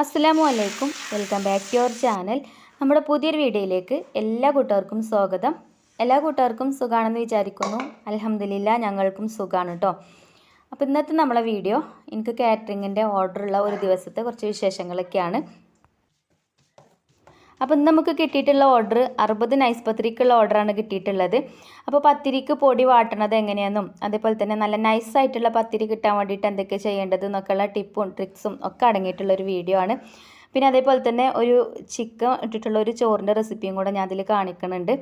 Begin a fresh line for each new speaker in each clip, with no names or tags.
അസ്സലാമു അലൈക്കും welcome back to your channel. നമ്മുടെ പുതിയൊരു വീഡിയോയിലേക്ക് എല്ലാ കൂട്ടുകാർക്കും സ്വാഗതം. എല്ലാ കൂട്ടുകാർക്കും സുഖമാണെന്ന് വിചാരിക്കുന്നു. അലഹമ്മദില്ല ഞങ്ങൾക്കും സുഖമാണ് കേട്ടോ അപ്പോൾ ഇന്നത്തെ നമ്മളെ വീഡിയോ എനിക്ക് കാറ്ററിങ്ങിന്റെ ഓർഡറുള്ള ഒരു ദിവസത്തെ കുറച്ച് വിശേഷങ്ങളൊക്കെയാണ്. അപ്പോൾ ഇന്ന് നമുക്ക് കിട്ടിയിട്ടുള്ള ഓർഡർ അറുപത് നൈസ് പത്തിരിക്കുള്ള ഓർഡറാണ് കിട്ടിയിട്ടുള്ളത്. അപ്പോൾ പത്തിരിക്ക് പൊടി വാട്ടണത് എങ്ങനെയാണെന്നും അതേപോലെ തന്നെ നല്ല നൈസ് ആയിട്ടുള്ള പത്തിരി കിട്ടാൻ വേണ്ടിയിട്ട് എന്തൊക്കെ ചെയ്യേണ്ടത് എന്നൊക്കെയുള്ള ടിപ്പും ട്രിക്സും ഒക്കെ അടങ്ങിയിട്ടുള്ള ഒരു വീഡിയോ ആണ്. പിന്നെ അതേപോലെ തന്നെ ഒരു ചിക്കൻ ഇട്ടിട്ടുള്ള ഒരു ചോറിന്റെ റെസിപ്പിയും കൂടെ ഞാൻ അതിൽ കാണിക്കുന്നുണ്ട്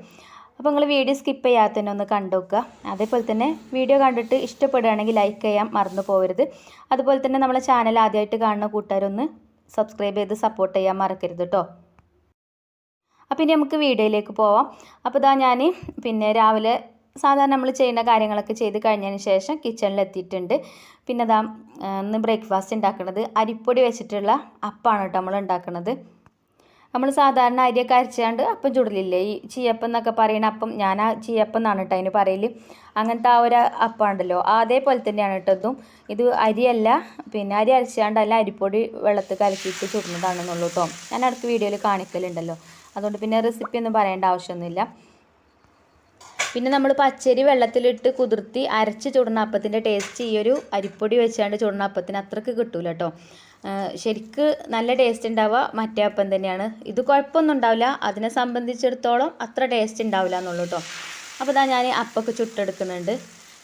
അപ്പോൾ നിങ്ങൾ വീഡിയോ സ്കിപ്പ് ചെയ്യാതെ തന്നെ ഒന്ന് കണ്ടുവെക്കുക അതേപോലെ തന്നെ വീഡിയോ കണ്ടിട്ട് ഇഷ്ടപ്പെടുകയാണെങ്കിൽ ലൈക്ക് ചെയ്യാൻ മറന്നു പോകരുത് അതുപോലെ തന്നെ നമ്മളെ ചാനൽ ആദ്യമായിട്ട് കാണുന്ന കൂട്ടുകാരൊന്ന് സബ്സ്ക്രൈബ് ചെയ്ത് സപ്പോർട്ട് ചെയ്യാൻ മറക്കരുത് കേട്ടോ അപ്പോൾ ഇനി നമുക്ക് വീഡിയോയിലേക്ക് പോവാം. അപ്പോൾ ഇതാ ഞാൻ പിന്നെ രാവിലെ സാധാരണ നമ്മൾ ചെയ്യുന്ന കാര്യങ്ങളൊക്കെ ചെയ്ത് കഴിഞ്ഞതിന് ശേഷം കിച്ചണിൽ എത്തിയിട്ടുണ്ട്. പിന്നെ അതാ ഇന്ന് ബ്രേക്ക്ഫാസ്റ്റ് ഉണ്ടാക്കുന്നത് അരിപ്പൊടി വെച്ചിട്ടുള്ള അപ്പാണ് കേട്ടോ നമ്മൾ ഉണ്ടാക്കുന്നത് നമ്മൾ സാധാരണ അരിയൊക്കെ അരച്ചാണ്ട് അപ്പം ചുടലില്ലേ? ഈ ചീയപ്പം എന്നൊക്കെ പറയുന്ന അപ്പം ഞാൻ ആ ചീയപ്പം എന്നാണ് കേട്ടോ അതിന് പറയൽ അങ്ങനത്തെ ആ ഒരു അപ്പം ഉണ്ടല്ലോ അതേപോലെ തന്നെയാണ് കേട്ടോ ഇതും. ഇത് അരിയല്ല പിന്നെ അരി അരച്ചാണ്ടല്ല അരിപ്പൊടി വെള്ളത്തിൽ കലക്കിയിട്ട് ചുടുന്നതാണെന്നുള്ളൂ കേട്ടോ. ഞാൻ അടുത്ത വീഡിയോയിൽ കാണിക്കലുണ്ടല്ലോ. അതുകൊണ്ട് പിന്നെ റെസിപ്പി ഒന്നും പറയേണ്ട ആവശ്യമൊന്നുമില്ല. പിന്നെ നമ്മൾ പച്ചരി വെള്ളത്തിലിട്ട് കുതിർത്തി അരച്ച് ചുടുന്ന അപ്പത്തിന്റെ ടേസ്റ്റ് ഈ ഒരു അരിപ്പൊടി വെച്ചാണ്ട് ചുടുന്ന അപ്പത്തിന് അത്രയ്ക്ക് കിട്ടൂല കേട്ടോ ശരിക്ക് നല്ല ടേസ്റ്റ് ഉണ്ടാവുക മറ്റേ അപ്പം തന്നെയാണ്. ഇത് കുഴപ്പമൊന്നും ഉണ്ടാവില്ല. അതിനെ സംബന്ധിച്ചിടത്തോളം അത്ര ടേസ്റ്റ് ഉണ്ടാവില്ല എന്നുള്ളൂ കേട്ടോ അപ്പോൾ ഇതാ ഞാൻ അപ്പമൊക്കെ ചുട്ടെടുക്കുന്നുണ്ട്.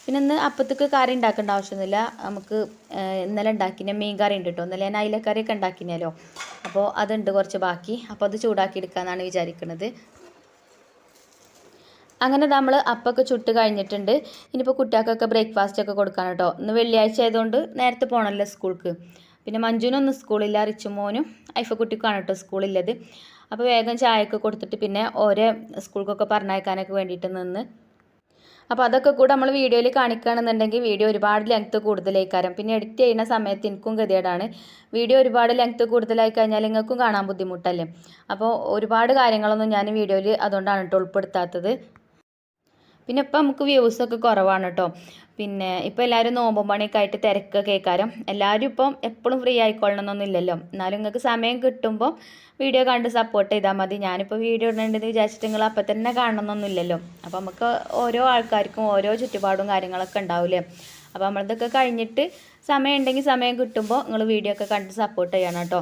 പിന്നെ ഇന്ന് അപ്പത്തേക്ക് കറി ഉണ്ടാക്കേണ്ട ആവശ്യമൊന്നുമില്ല നമുക്ക് ഇന്നലെ ഉണ്ടാക്കിയ മീൻ കറി ഉണ്ട് കേട്ടോ ഇന്നലെ ഞാൻ അയിലക്കറിയൊക്കെ ഉണ്ടാക്കിനല്ലോ അപ്പോൾ അതുണ്ട് കുറച്ച് ബാക്കി. അപ്പോൾ അത് ചൂടാക്കി എടുക്കാമെന്നാണ് വിചാരിക്കുന്നത് അങ്ങനെ നമ്മൾ അപ്പൊക്കെ ചുട്ട് കഴിഞ്ഞിട്ടുണ്ട്. ഇനിയിപ്പോൾ കുട്ടികൾക്കൊക്കെ ബ്രേക്ക്ഫാസ്റ്റ് ഒക്കെ കൊടുക്കാൻ കേട്ടോ ഇന്ന് വെള്ളിയാഴ്ച ആയതുകൊണ്ട് നേരത്തെ പോകണമല്ലോ സ്കൂൾക്ക്. പിന്നെ മഞ്ജുനൊന്നും സ്കൂളില്ല റിച്ചുമോനും ഐഫക്കുട്ടിക്കാണ് കേട്ടോ സ്കൂളില്ലത്. അപ്പോൾ വേഗം ചായയൊക്കെ കൊടുത്തിട്ട് പിന്നെ ഓരോ സ്കൂൾക്കൊക്കെ പറഞ്ഞയക്കാനൊക്കെ വേണ്ടിയിട്ട് നിന്ന് അപ്പോൾ അതൊക്കെ കൂടെ നമ്മൾ വീഡിയോയിൽ കാണിക്കുകയാണെന്നുണ്ടെങ്കിൽ വീഡിയോ ഒരുപാട് ലെങ്ത്ത് കൂടുതലായിക്കാരം. പിന്നെ എഡിറ്റ് ചെയ്യുന്ന സമയത്ത് എനിക്കും ഗതികേടാണ്. വീഡിയോ ഒരുപാട് ലെങ്ത്ത് കൂടുതലായി കഴിഞ്ഞാൽ നിങ്ങൾക്കും കാണാൻ ബുദ്ധിമുട്ടല്ലേ? അപ്പോൾ ഒരുപാട് കാര്യങ്ങളൊന്നും ഞാൻ വീഡിയോയിൽ അതുകൊണ്ടാണ് കേട്ടോ ഉൾപ്പെടുത്താത്തത്. പിന്നെ ഇപ്പം നമുക്ക് വ്യൂസൊക്കെ കുറവാണ് കേട്ടോ പിന്നെ ഇപ്പോൾ എല്ലാവരും നോമ്പും പണിയൊക്കെ ആയിട്ട് തിരക്കൊക്കെ കേൾക്കാരം എല്ലാവരും ഇപ്പം എപ്പോഴും ഫ്രീ ആയിക്കൊള്ളണമെന്നൊന്നുമില്ലല്ലോ എന്നാലും നിങ്ങൾക്ക് സമയം കിട്ടുമ്പോൾ വീഡിയോ കണ്ട് സപ്പോർട്ട് ചെയ്താൽ മതി. ഞാനിപ്പോൾ വീഡിയോ എന്ന് വിചാരിച്ചിട്ട് നിങ്ങൾ അപ്പം തന്നെ കാണണമെന്നൊന്നുമില്ലല്ലോ അപ്പോൾ നമുക്ക് ഓരോ ആൾക്കാർക്കും ഓരോ ചുറ്റുപാടും കാര്യങ്ങളൊക്കെ ഉണ്ടാവില്ലേ? അപ്പോൾ നമ്മളിതൊക്കെ കഴിഞ്ഞിട്ട് സമയം ഉണ്ടെങ്കിൽ സമയം കിട്ടുമ്പോൾ നിങ്ങൾ വീഡിയോ ഒക്കെ കണ്ട് സപ്പോർട്ട് ചെയ്യണം കേട്ടോ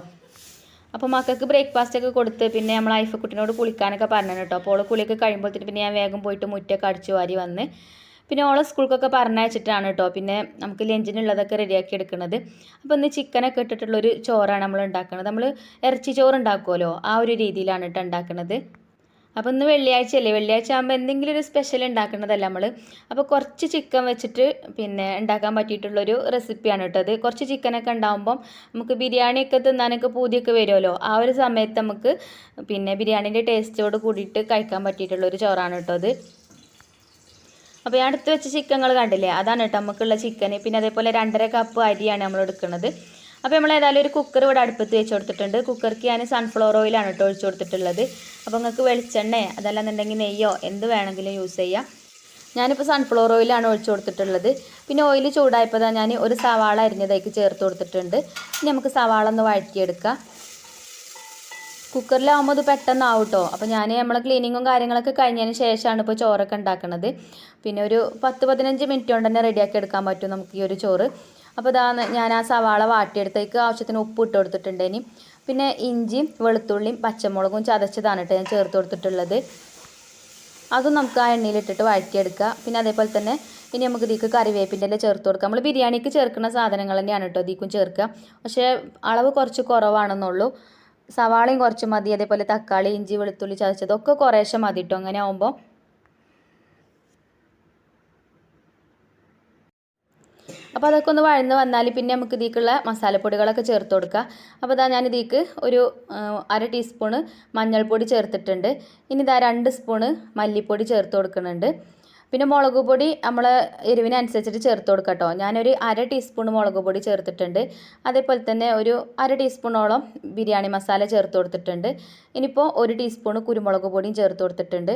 അപ്പോൾ മക്കൾക്ക് ബ്രേക്ക്ഫാസ്റ്റ് ഒക്കെ കൊടുത്ത് പിന്നെ നമ്മൾ ഐഫക്കുട്ടിനോട് കുളിക്കാനൊക്കെ പറഞ്ഞു കേട്ടോ അപ്പോൾ കുളിയൊക്കെ കഴിയുമ്പോഴത്തേക്ക് പിന്നെ ഞാൻ വേഗം പോയിട്ട് മുറ്റൊക്കെ അടിച്ചു വാരി വന്ന് പിന്നെ ഓളെ സ്കൂൾക്കൊക്കെ പറഞ്ഞയച്ചിട്ടാണ് കേട്ടോ പിന്നെ നമുക്ക് ലഞ്ചിനുള്ളതൊക്കെ റെഡിയാക്കി എടുക്കുന്നത് അപ്പോൾ ഇന്ന് ചിക്കനൊക്കെ ഇട്ടിട്ടുള്ളൊരു ചോറാണ് നമ്മൾ ഉണ്ടാക്കുന്നത് നമ്മൾ ഇറച്ചി ചോറ് ഉണ്ടാക്കുമല്ലോ ആ ഒരു രീതിയിലാണ് കേട്ടോ ഉണ്ടാക്കുന്നത് അപ്പോൾ ഇന്ന് വെള്ളിയാഴ്ച അല്ലേ വെള്ളിയാഴ്ച ആകുമ്പോൾ എന്തെങ്കിലും ഒരു സ്പെഷ്യൽ ഉണ്ടാക്കുന്നതല്ല നമ്മൾ അപ്പോൾ കുറച്ച് ചിക്കൻ വെച്ചിട്ട് പിന്നെ ഉണ്ടാക്കാൻ പറ്റിയിട്ടുള്ളൊരു റെസിപ്പിയാണ് കേട്ടോ അത്. കുറച്ച് ചിക്കനൊക്കെ ഉണ്ടാകുമ്പം നമുക്ക് ബിരിയാണിയൊക്കെ തിന്നാനൊക്കെ പൂതിയൊക്കെ വരുമല്ലോ ആ ഒരു സമയത്ത് നമുക്ക് പിന്നെ ബിരിയാണീന്റെ ടേസ്റ്റോട് കൂടിയിട്ട് കഴിക്കാൻ പറ്റിയിട്ടുള്ളൊരു ചോറാണ് കേട്ടോ അത്. അപ്പോൾ ഞാൻ അടുത്ത് വെച്ച ചിക്കങ്ങൾ കണ്ടില്ലേ? അതാണ് കേട്ടോ നമുക്കുള്ള ചിക്കൻ പിന്നെ അതേപോലെ രണ്ടര കപ്പ് അരിയാണ് നമ്മൾ എടുക്കുന്നത്. അപ്പോൾ നമ്മൾ ഏതായാലും ഒരു കുക്കർ ഇവിടെ അടുപ്പത്ത് വെച്ച് കൊടുത്തിട്ടുണ്ട്. കുക്കർക്ക് ഞാൻ സൺഫ്ലവർ ഓയിലാണ് കേട്ടോ ഒഴിച്ച് കൊടുത്തിട്ടുള്ളത്. അപ്പോൾ നിങ്ങൾക്ക് വെളിച്ചെണ്ണ അതല്ലാന്നുണ്ടെങ്കിൽ നെയ്യോ എന്ത് വേണമെങ്കിലും യൂസ് ചെയ്യാം. ഞാനിപ്പോൾ സൺഫ്ലവർ ഓയിലാണ് ഒഴിച്ച് കൊടുത്തിട്ടുള്ളത്. പിന്നെ ഓയിൽ ചൂടായപ്പോൾ ഞാൻ ഒരു സവാള അരിഞ്ഞതേക്ക് ചേർത്ത് കൊടുത്തിട്ടുണ്ട്. ഇനി നമുക്ക് സവാള ഒന്ന് വഴറ്റിയെടുക്കാം. കുക്കറിലാവുമ്പോൾ അത് പെട്ടെന്ന് കേട്ടോ അപ്പോൾ ഞാൻ നമ്മളെ ക്ലീനിങ്ങും കാര്യങ്ങളൊക്കെ കഴിഞ്ഞതിന് ശേഷമാണ് ഇപ്പോൾ ചോറൊക്കെ ഉണ്ടാക്കുന്നത് പിന്നെ ഒരു പത്ത് പതിനഞ്ച് മിനിറ്റ് കൊണ്ട് തന്നെ റെഡിയാക്കി എടുക്കാൻ പറ്റും നമുക്ക് ഈ ഒരു ചോറ്. അപ്പോൾ ഇതാ ഞാൻ ആ സവാള വാട്ടിയെടുത്തേക്ക് ആവശ്യത്തിന് ഉപ്പ് ഇട്ട് കൊടുത്തിട്ടുണ്ട് ഇനി പിന്നെ ഇഞ്ചിയും വെളുത്തുള്ളിയും പച്ചമുളകും ചതച്ചതാണ് കേട്ടോ ഞാൻ ചേർത്ത് കൊടുത്തിട്ടുള്ളത്. അതും നമുക്ക് ആ എണ്ണയിലിട്ടിട്ട് വഴറ്റിയെടുക്കുക. പിന്നെ അതേപോലെ തന്നെ ഇനി നമുക്ക് ഇതിക്ക് കറിവേപ്പിന്റെ എല്ലാം ചേർത്ത് കൊടുക്കാം. നമ്മൾ ബിരിയാണിക്ക് ചേർക്കുന്ന സാധനങ്ങൾ തന്നെയാണ് കേട്ടോ ഇതിക്കും ചേർക്കുക. പക്ഷേ അളവ് കുറച്ച് കുറവാണെന്നുള്ളൂ. സവാളയും കുറച്ച് മതി അതേപോലെ തക്കാളി ഇഞ്ചി വെളുത്തുള്ളി ചതച്ചതൊക്കെ കുറേശ്ശെ മതി കേട്ടോ അങ്ങനെ ആകുമ്പോൾ അപ്പോൾ അതൊക്കെ ഒന്ന് വഴന്ന് വന്നാൽ പിന്നെ നമുക്ക് ഇതിലേക്കുള്ള മസാലപ്പൊടികളൊക്കെ ചേർത്ത് കൊടുക്കുക അപ്പോൾ ഇതാ ഞാൻ ഇതിലേക്ക് ഒരു അര ടീസ്പൂണ് മഞ്ഞൾപ്പൊടി ചേർത്തിട്ടുണ്ട്. ഇനി ഇതാ രണ്ട് സ്പൂണ് മല്ലിപ്പൊടി ചേർത്ത് കൊടുക്കുന്നുണ്ട്. പിന്നെ മുളക് പൊടി നമ്മൾ എരിവിനനുസരിച്ചിട്ട് ചേർത്ത് കൊടുക്കുക കേട്ടോ ഞാനൊരു അര ടീസ്പൂൺ മുളക് പൊടി ചേർത്തിട്ടുണ്ട്. അതേപോലെ തന്നെ ഒരു അര ടീസ്പൂണോളം ബിരിയാണി മസാല ചേർത്ത് കൊടുത്തിട്ടുണ്ട്. ഇനിയിപ്പോൾ ഒരു ടീസ്പൂൺ കുരുമുളക് പൊടിയും ചേർത്ത് കൊടുത്തിട്ടുണ്ട്.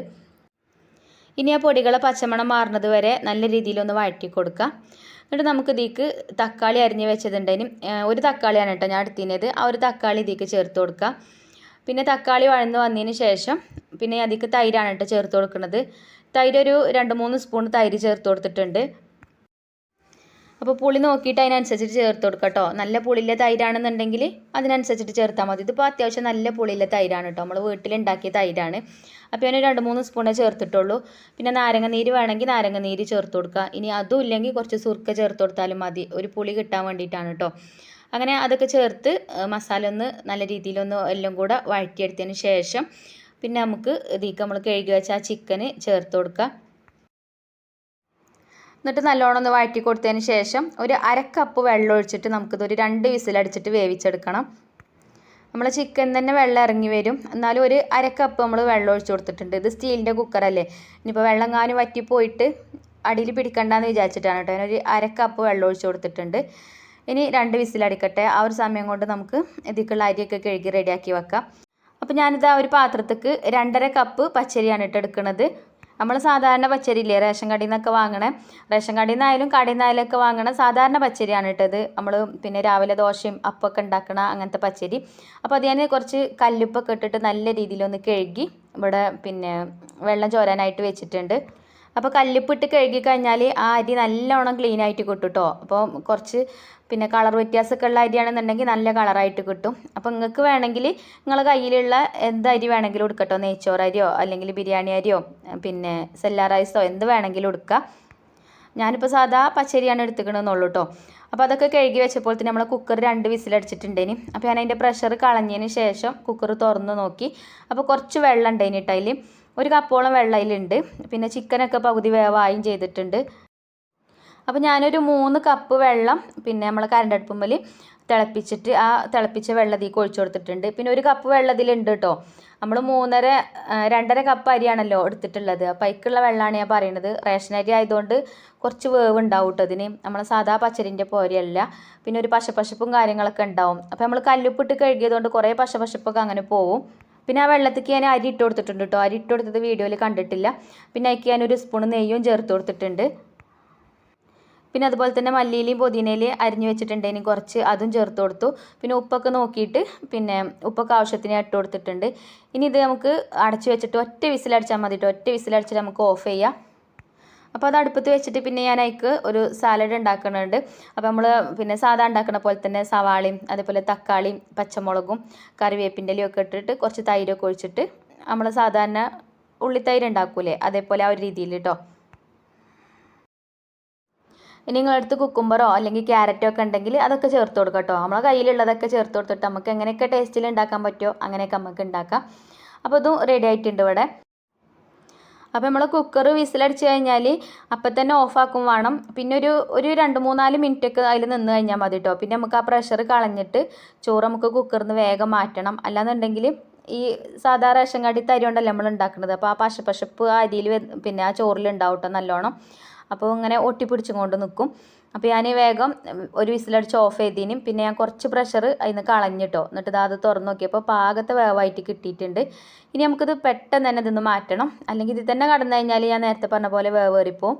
ഇനി ആ പൊടികളെ പച്ചമണം മാറുന്നത് വരെ നല്ല രീതിയിലൊന്ന് വഴറ്റി കൊടുക്കുക എന്നിട്ട് നമുക്ക് ഇതിക്ക് തക്കാളി അരിഞ്ഞ് വെച്ചതുണ്ടേനും ഒരു തക്കാളിയാണ് കേട്ടോ ഞാൻ എടുത്തിനത് ആ ഒരു തക്കാളി ഇതിക്ക് ചേർത്ത് കൊടുക്കുക പിന്നെ തക്കാളി വഴന്ന് വന്നതിന് ശേഷം പിന്നെ അതിക്ക് തൈരാണ് കേട്ടോ ചേർത്ത് കൊടുക്കുന്നത്. തൈര് ഒരു രണ്ട് മൂന്ന് സ്പൂൺ തൈര് ചേർത്ത് കൊടുത്തിട്ടുണ്ട്. അപ്പോൾ പുളി നോക്കിയിട്ട് അതിനനുസരിച്ചിട്ട് ചേർത്ത് കൊടുക്കുക കേട്ടോ. നല്ല പുളിയിലെ തൈരാണെന്നുണ്ടെങ്കിൽ അതിനനുസരിച്ചിട്ട് ചേർത്താൽ മതി. ഇതിപ്പോൾ അത്യാവശ്യം നല്ല പുളിയിലെ തൈരാണ് കേട്ടോ. നമ്മൾ വീട്ടിലുണ്ടാക്കിയ തൈരാണ്. അപ്പോൾ ഞാൻ രണ്ട് മൂന്ന് സ്പൂണേ ചേർത്തിട്ടുള്ളൂ. പിന്നെ നാരങ്ങ നീര് വേണമെങ്കിൽ നാരങ്ങ നീര് ചേർത്ത് കൊടുക്കുക ഇനി അതും ഇല്ലെങ്കിൽ കുറച്ച് സുർക്ക ചേർത്ത് കൊടുത്താലും മതി. ഒരു പുളി കിട്ടാൻ വേണ്ടിയിട്ടാണ് കേട്ടോ. അങ്ങനെ അതൊക്കെ ചേർത്ത് മസാല ഒന്ന് നല്ല രീതിയിലൊന്ന് എല്ലാം കൂടെ വഴറ്റിയെടുത്തതിന് ശേഷം പിന്നെ നമുക്ക് ഇതിലേക്ക് നമ്മൾ കഴുകി വെച്ച ആ ചിക്കന് ചേർത്ത് കൊടുക്കുക എന്നിട്ട് നല്ലോണം ഒന്ന് വഴറ്റി കൊടുത്തതിന് ശേഷം ഒരു അര കപ്പ് വെള്ളം ഒഴിച്ചിട്ട് നമുക്കിതൊരു രണ്ട് വിസിലടിച്ചിട്ട് വേവിച്ചെടുക്കണം. നമ്മൾ ചിക്കൻ തന്നെ വെള്ളം ഇറങ്ങി വരും. എന്നാലും ഒരു അര കപ്പ് നമ്മൾ വെള്ളം ഒഴിച്ചു കൊടുത്തിട്ടുണ്ട്. ഇത് സ്റ്റീലിന്റെ കുക്കറല്ലേ ഇനിയിപ്പോൾ വെള്ളം കാനും വറ്റിപ്പോയിട്ട് അടിയിൽ പിടിക്കണ്ടെന്ന് വിചാരിച്ചിട്ടാണ് കേട്ടോ. അര കപ്പ് വെള്ളം ഒഴിച്ചു കൊടുത്തിട്ടുണ്ട്. ഇനി രണ്ട് വിസിലടിക്കട്ടെ ആ ഒരു സമയം കൊണ്ട് നമുക്ക് ഇതിക്കുള്ള അരിയൊക്കെ കഴുകി റെഡിയാക്കി വെക്കാം. അപ്പോൾ ഞാനിത് ആ ഒരു പാത്രത്തേക്ക് രണ്ടര കപ്പ് പച്ചരിയാണ് ഇട്ട് എടുക്കുന്നത് നമ്മൾ സാധാരണ പച്ചരി ഇല്ലേ റേഷൻ കടയിൽ നിന്നൊക്കെ വാങ്ങണേ. റേഷൻ കടയിൽ നിന്നായാലും കടയിൽ നിന്നായാലും ഒക്കെ വാങ്ങണ സാധാരണ പച്ചരിയാണ് ഇട്ടത്. നമ്മൾ പിന്നെ രാവിലെ ദോശയും അപ്പമൊക്കെ ഉണ്ടാക്കണ അങ്ങനത്തെ പച്ചരി. അപ്പോൾ അത് ഞാൻ കുറച്ച് കല്ലുപ്പൊക്കെ ഇട്ടിട്ട് നല്ല രീതിയിലൊന്ന് കഴുകി ഇവിടെ പിന്നെ വെള്ളം ചോരാനായിട്ട് വെച്ചിട്ടുണ്ട്. അപ്പോൾ കല്ലുപ്പിട്ട് കഴുകി കഴിഞ്ഞാൽ ആ അരി നല്ലോണം ക്ലീൻ ആയിട്ട് കിട്ടും കേട്ടോ അപ്പോൾ കുറച്ച് പിന്നെ കളർ വ്യത്യാസമൊക്കെ ഉള്ള അരിയാണെന്നുണ്ടെങ്കിൽ നല്ല കളറായിട്ട് കിട്ടും. അപ്പോൾ നിങ്ങൾക്ക് വേണമെങ്കിൽ നിങ്ങളെ കയ്യിലുള്ള എന്ത് അരി വേണമെങ്കിലും എടുക്കട്ടോ നെയ്ച്ചോറരിയോ അല്ലെങ്കിൽ ബിരിയാണി അരിയോ പിന്നെ സെല്ലാ റൈസോ എന്ത് വേണമെങ്കിലും എടുക്കുക ഞാനിപ്പോൾ സാധാ പച്ചരിയാണ് എടുത്തുക്കണമെന്നുള്ളൂ കേട്ടോ അപ്പോൾ അതൊക്കെ കഴുകി വെച്ചപ്പോൾ തന്നെ നമ്മൾ കുക്കർ രണ്ട് വിസിലടിച്ചിട്ടുണ്ടേനി. അപ്പോൾ ഞാൻ അതിന്റെ പ്രഷർ കളഞ്ഞതിന് ശേഷം കുക്കർ തുറന്ന് നോക്കി. അപ്പോൾ കുറച്ച് വെള്ളം ഉണ്ടായിന് ഒരു കപ്പോളം വെള്ളം അതിലുണ്ട് പിന്നെ ചിക്കനൊക്കെ പകുതി വേവായും ചെയ്തിട്ടുണ്ട്. അപ്പോൾ ഞാനൊരു മൂന്ന് കപ്പ് വെള്ളം പിന്നെ നമ്മൾ കരണ്ടടുപ്പുമ്മൽ തിളപ്പിച്ചിട്ട് ആ തിളപ്പിച്ച വെള്ളം ഇതിലേക്ക് ഒഴിച്ചു കൊടുത്തിട്ടുണ്ട്. പിന്നെ ഒരു കപ്പ് വെള്ളം ഇതിലുണ്ട് കേട്ടോ നമ്മൾ മൂന്നര രണ്ടര കപ്പ് അരിയാണല്ലോ എടുത്തിട്ടുള്ളത്. അപ്പോൾ അതിക്കുള്ള വെള്ളമാണ് ഞാൻ പറയണത്. റേഷൻ അരി ആയതുകൊണ്ട് കുറച്ച് വേവ് ഉണ്ടാവും കേട്ടോ അതിന്. നമ്മൾ സാധാ പച്ചരിന്റെ പോരെയല്ല പിന്നെ ഒരു പശപ്പശപ്പും കാര്യങ്ങളൊക്കെ ഉണ്ടാവും. അപ്പോൾ നമ്മൾ കല്ലുപ്പിട്ട് കഴുകിയതുകൊണ്ട് കുറേ പശപ്പശപ്പൊക്കെ അങ്ങനെ പോവും. പിന്നെ ആ വെള്ളത്തേക്ക് ഞാൻ അരി ഇട്ട് കൊടുത്തിട്ടുണ്ട് കേട്ടോ അരി ഇട്ട് കൊടുത്തത് വീഡിയോയിൽ കണ്ടിട്ടില്ല. പിന്നെ അതിലേക്ക് ഞാനൊരു സ്പൂൺ നെയ്യും ചേർത്ത് കൊടുത്തിട്ടുണ്ട്. പിന്നെ അതുപോലെ തന്നെ മല്ലിയിലയും പുതിനയിലയും അരിഞ്ഞ് ഇനി കുറച്ച് അതും ചേർത്ത് കൊടുത്തു. പിന്നെ ഉപ്പൊക്കെ നോക്കിയിട്ട് പിന്നെ ഉപ്പൊക്കെ ആവശ്യത്തിന് ഇട്ട് കൊടുത്തിട്ടുണ്ട്. ഇനി ഇത് നമുക്ക് അടച്ച് വെച്ചിട്ട് ഒറ്റ വിസിലടിച്ചാൽ മതി കേട്ടോ ഒറ്റ വിസിലടിച്ചിട്ട് നമുക്ക് ഓഫ് ചെയ്യാം. അപ്പോൾ അത് അടുപ്പത്ത് വെച്ചിട്ട് പിന്നെ ഞാൻ അതിക്ക് ഒരു സാലഡ് ഉണ്ടാക്കുന്നുണ്ട്. അപ്പോൾ നമ്മൾ പിന്നെ സാധാ ഉണ്ടാക്കുന്ന പോലെ തന്നെ സവാളയും അതേപോലെ തക്കാളിയും പച്ചമുളകും കറിവേപ്പിന്റെ ഒക്കെ ഇട്ടിട്ട് കുറച്ച് തൈരൊക്കെ ഒഴിച്ചിട്ട് നമ്മൾ സാധാരണ ഉള്ളിത്തൈര് ഉണ്ടാക്കൂലേ അതേപോലെ ആ ഒരു രീതിയിൽ കേട്ടോ ഇനി നിങ്ങളടുത്ത് കുക്കുംബറോ അല്ലെങ്കിൽ ക്യാരറ്റോ ഒക്കെ ഉണ്ടെങ്കിൽ അതൊക്കെ ചേർത്ത് കൊടുക്കാം കേട്ടോ നമ്മളെ കയ്യിലുള്ളതൊക്കെ ചേർത്ത് കൊടുത്തിട്ട് നമുക്ക് എങ്ങനെയൊക്കെ ടേസ്റ്റിൽ ഉണ്ടാക്കാൻ പറ്റുമോ അങ്ങനെയൊക്കെ നമുക്ക് ഉണ്ടാക്കാം. അപ്പോൾ ഇതും റെഡി ആയിട്ടുണ്ട് ഇവിടെ. അപ്പോൾ നമ്മൾ കുക്കർ വിസിലടിച്ച് കഴിഞ്ഞാൽ അപ്പം തന്നെ ഓഫാക്കും വേണം. പിന്നെ ഒരു ഒരു രണ്ട് മൂന്നാൽ മിനിറ്റൊക്കെ അതിൽ നിന്ന് കഴിഞ്ഞാൽ മതി കേട്ടോ പിന്നെ നമുക്ക് ആ പ്രഷർ കളഞ്ഞിട്ട് ചോറ് നമുക്ക് കുക്കറിൽ നിന്ന് വേഗം മാറ്റണം. അല്ലാന്നുണ്ടെങ്കിൽ ഈ സാധാരണ റേഷൻ കടി തരി കൊണ്ടല്ലേ നമ്മൾ ഉണ്ടാക്കുന്നത് അപ്പോൾ ആ പശപ്പശപ്പ് അരിയിൽ പിന്നെ ആ ചോറിൽ ഉണ്ടാവും കേട്ടോ നല്ലോണം. അപ്പോൾ ഇങ്ങനെ ഒട്ടിപ്പിടിച്ചും കൊണ്ട് നിൽക്കും അപ്പോൾ ഞാൻ വേഗം ഒരു വിസിലടിച്ച് ഓഫ് ചെയ്തതിനും പിന്നെ ഞാൻ കുറച്ച് പ്രഷർ അതിന് കളഞ്ഞിട്ടോ. എന്നിട്ട് ഇതാ അത് തുറന്ന് നോക്കിയപ്പോൾ പാകത്തെ വേവായിട്ട് കിട്ടിയിട്ടുണ്ട്. ഇനി നമുക്കിത് പെട്ടെന്ന് തന്നെ ഇതൊന്ന് മാറ്റണം. അല്ലെങ്കിൽ ഇതിൽ തന്നെ കടന്നു കഴിഞ്ഞാൽ ഞാൻ നേരത്തെ പറഞ്ഞ പോലെ വേവേറിപ്പോവും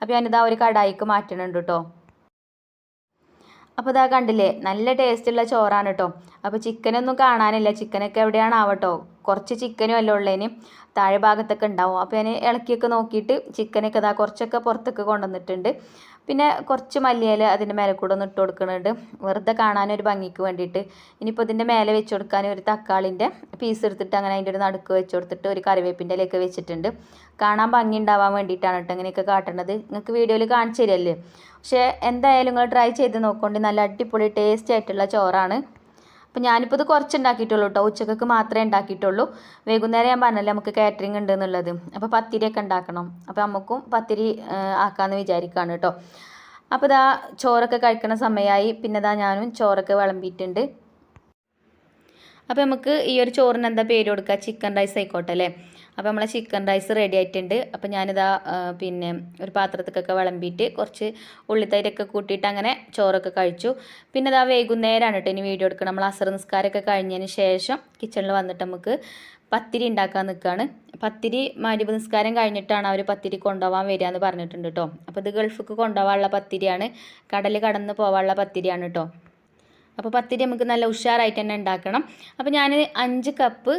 അപ്പോൾ ഞാനിതാ ഒരു കടായിക്ക് മാറ്റണുണ്ട് കേട്ടോ അപ്പോൾ ഇതാ കണ്ടില്ലേ? നല്ല ടേസ്റ്റുള്ള ചോറാണ് കേട്ടോ അപ്പോൾ ചിക്കനൊന്നും കാണാനില്ല. ചിക്കനൊക്കെ എവിടെയാണ് ആവട്ടോ? കുറച്ച് ചിക്കനും അല്ല ഉള്ളതിന് താഴെ ഭാഗത്തൊക്കെ ഉണ്ടാവും. അപ്പോൾ ഞാൻ ഇളക്കിയൊക്കെ നോക്കിയിട്ട് ചിക്കനൊക്കെ ഇതാ കുറച്ചൊക്കെ പുറത്തൊക്കെ കൊണ്ടുവന്നിട്ടുണ്ട്. പിന്നെ കുറച്ച് മല്ലിയില അതിന്റെ മേലെ കൂടെ ഒന്ന് ഇട്ട് കൊടുക്കുന്നുണ്ട്. വെറുതെ കാണാനൊരു ഭംഗിക്ക് വേണ്ടിയിട്ട്. ഇനിയിപ്പോൾ ഇതിന്റെ മേലെ വെച്ച് കൊടുക്കാൻ ഒരു തക്കാളിന്റെ പീസ് എടുത്തിട്ട് അങ്ങനെ അതിന്റെ ഒരു നടുക്ക് വെച്ച് കൊടുത്തിട്ട് ഒരു കറിവേപ്പിന്റെ ഇലയൊക്കെ വെച്ചിട്ടുണ്ട്. കാണാൻ ഭംഗി ഉണ്ടാവാൻ വേണ്ടിയിട്ടാണ് കേട്ടോ ഇങ്ങനെയൊക്കെ കാട്ടുന്നത് നിങ്ങൾക്ക് വീഡിയോയിൽ കാണിച്ചു തരല്ലേ? പക്ഷേ എന്തായാലും നിങ്ങൾ ട്രൈ ചെയ്ത് നോക്കൊണ്ട് നല്ല അടിപൊളി ടേസ്റ്റ് ആയിട്ടുള്ള ചോറാണ്. അപ്പോൾ ഞാനിപ്പോൾ ഇത് കുറച്ച് ഉണ്ടാക്കിയിട്ടുള്ളൂ കേട്ടോ ഉച്ചക്കൊക്കെ മാത്രമേ ഉണ്ടാക്കിയിട്ടുള്ളൂ. വൈകുന്നേരം ഞാൻ പറഞ്ഞല്ലേ നമുക്ക് കാറ്ററിംഗ് ഉണ്ട് എന്നുള്ളത്. അപ്പോൾ പത്തിരിയൊക്കെ ഉണ്ടാക്കണം. അപ്പോൾ നമുക്കും പത്തിരി ആക്കാമെന്ന് വിചാരിക്കുകയാണ് കേട്ടോ അപ്പോൾ ഇതാ ചോറൊക്കെ കഴിക്കണ സമയമായി. പിന്നെ ഇതാ ഞാനും ചോറൊക്കെ വിളമ്പിയിട്ടുണ്ട്. അപ്പോൾ നമുക്ക് ഈ ഒരു ചോറിന് എന്താ പേര് കൊടുക്കുക? ചിക്കൻ റൈസ് ആയിക്കോട്ടെ അല്ലേ? അപ്പോൾ നമ്മളെ ചിക്കൻ റൈസ് റെഡി ആയിട്ടുണ്ട്. അപ്പോൾ ഞാനിതാ പിന്നെ ഒരു പാത്രത്തിലൊക്കെ വിളമ്പിയിട്ട് കുറച്ച് ഉള്ളിത്തൈരൊക്കെ കൂട്ടിയിട്ട് അങ്ങനെ ചോറൊക്കെ കഴിച്ചു. പിന്നെ ഇതാ വൈകുന്നേരമാണ് കേട്ടോ ഇനി വീഡിയോ എടുക്കുക നമ്മൾ അസർ നിസ്കാരമൊക്കെ കഴിഞ്ഞതിന് ശേഷം കിച്ചണിൽ വന്നിട്ട് നമുക്ക് പത്തിരി ഉണ്ടാക്കാൻ നിൽക്കുകയാണ് പത്തിരി മാരിബ് നിസ്കാരം കഴിഞ്ഞിട്ടാണ് അവർ പത്തിരി കൊണ്ടുപോകാൻ വരിക എന്ന് പറഞ്ഞിട്ടുണ്ട് കേട്ടോ അപ്പോൾ ഇത് ഗൾഫിക്ക് കൊണ്ടുപോകാനുള്ള പത്തിരിയാണ്. കടൽ കടന്ന് പോകാനുള്ള പത്തിരിയാണ് കേട്ടോ അപ്പോൾ പത്തിരി നമുക്ക് നല്ല ഉഷാറായിട്ട് തന്നെ ഉണ്ടാക്കണം അപ്പോൾ ഞാൻ അഞ്ച് കപ്പ്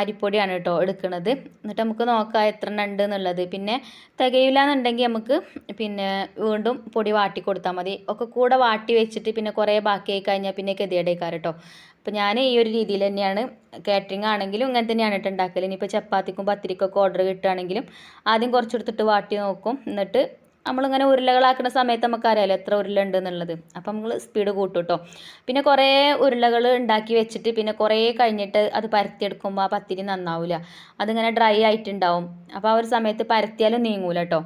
അരിപ്പൊടിയാണ് കേട്ടോ എടുക്കുന്നത് എന്നിട്ട് നമുക്ക് നോക്കാം എത്ര ഉണ്ട് എന്നുള്ളത്. പിന്നെ തികയില്ല എന്നുണ്ടെങ്കിൽ നമുക്ക് പിന്നെ വീണ്ടും പൊടി വാട്ടി കൊടുത്താൽ മതി. ഒക്കെ കൂടെ വാട്ടി വെച്ചിട്ട് പിന്നെ കുറേ ബാക്കിയായി കഴിഞ്ഞാൽ പിന്നെ ഗതികേടേക്കാറ് കേട്ടോ. അപ്പോൾ ഞാൻ ഈ ഒരു രീതിയിൽ തന്നെയാണ് കാറ്ററിംഗ് ആണെങ്കിലും ഇങ്ങനെ തന്നെയാണ് കേട്ടോ ഉണ്ടാക്കൽ ഇനിയിപ്പോൾ ചപ്പാത്തിക്കും പത്തിരിക്കൊക്കെ ഓർഡർ കിട്ടുകയാണെങ്കിലും ആദ്യം കുറച്ചെടുത്തിട്ട് വാട്ടി നോക്കും. എന്നിട്ട് നമ്മളിങ്ങനെ ഉരുളകളാക്കുന്ന സമയത്ത് നമുക്കറിയാലോ എത്ര ഉരുള ഉണ്ട് എന്നുള്ളത് അപ്പം നമ്മൾ സ്പീഡ് കൂട്ടും കേട്ടോ പിന്നെ കുറേ ഉരുളകൾ ഉണ്ടാക്കി വെച്ചിട്ട് പിന്നെ കുറേ കഴിഞ്ഞിട്ട് അത് പരത്തിയെടുക്കുമ്പോൾ ആ പത്തിരി നന്നാവില്ല അതിങ്ങനെ ഡ്രൈ ആയിട്ടുണ്ടാവും. അപ്പോൾ ആ ഒരു സമയത്ത് പരത്തിയാലും നീങ്ങൂല കേട്ടോ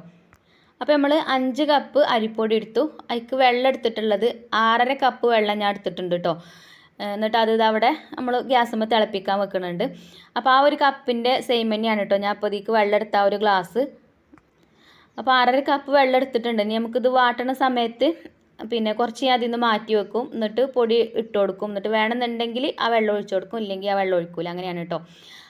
അപ്പോൾ നമ്മൾ അഞ്ച് കപ്പ് അരിപ്പൊടി എടുത്തു. അതിക്ക് വെള്ളം എടുത്തിട്ടുള്ളത് ആറര കപ്പ് വെള്ളം ഞാൻ എടുത്തിട്ടുണ്ട് കേട്ടോ എന്നിട്ട് അത് അവിടെ നമ്മൾ ഗ്യാസുമ്പോൾ തിളപ്പിക്കാൻ വെക്കുന്നുണ്ട് അപ്പോൾ ആ ഒരു കപ്പിന്റെ സെയിം തന്നെയാണ് കേട്ടോ ഞാൻ അപ്പോൾ ഇതിക്ക് വെള്ളം എടുത്ത ആ ഒരു ഗ്ലാസ് അപ്പോൾ ആറര കപ്പ് വെള്ളം എടുത്തിട്ടുണ്ട്. ഇനി നമുക്കിത് വാട്ടണ സമയത്ത് പിന്നെ കുറച്ച് ഞാൻ അതിൽ നിന്ന് മാറ്റി വെക്കും. എന്നിട്ട് പൊടി ഇട്ട് കൊടുക്കും. എന്നിട്ട് വേണമെന്നുണ്ടെങ്കിൽ ആ വെള്ളം ഒഴിച്ചു കൊടുക്കും. ഇല്ലെങ്കിൽ ആ വെള്ളം ഒഴിക്കില്ല അങ്ങനെയാണ് കേട്ടോ.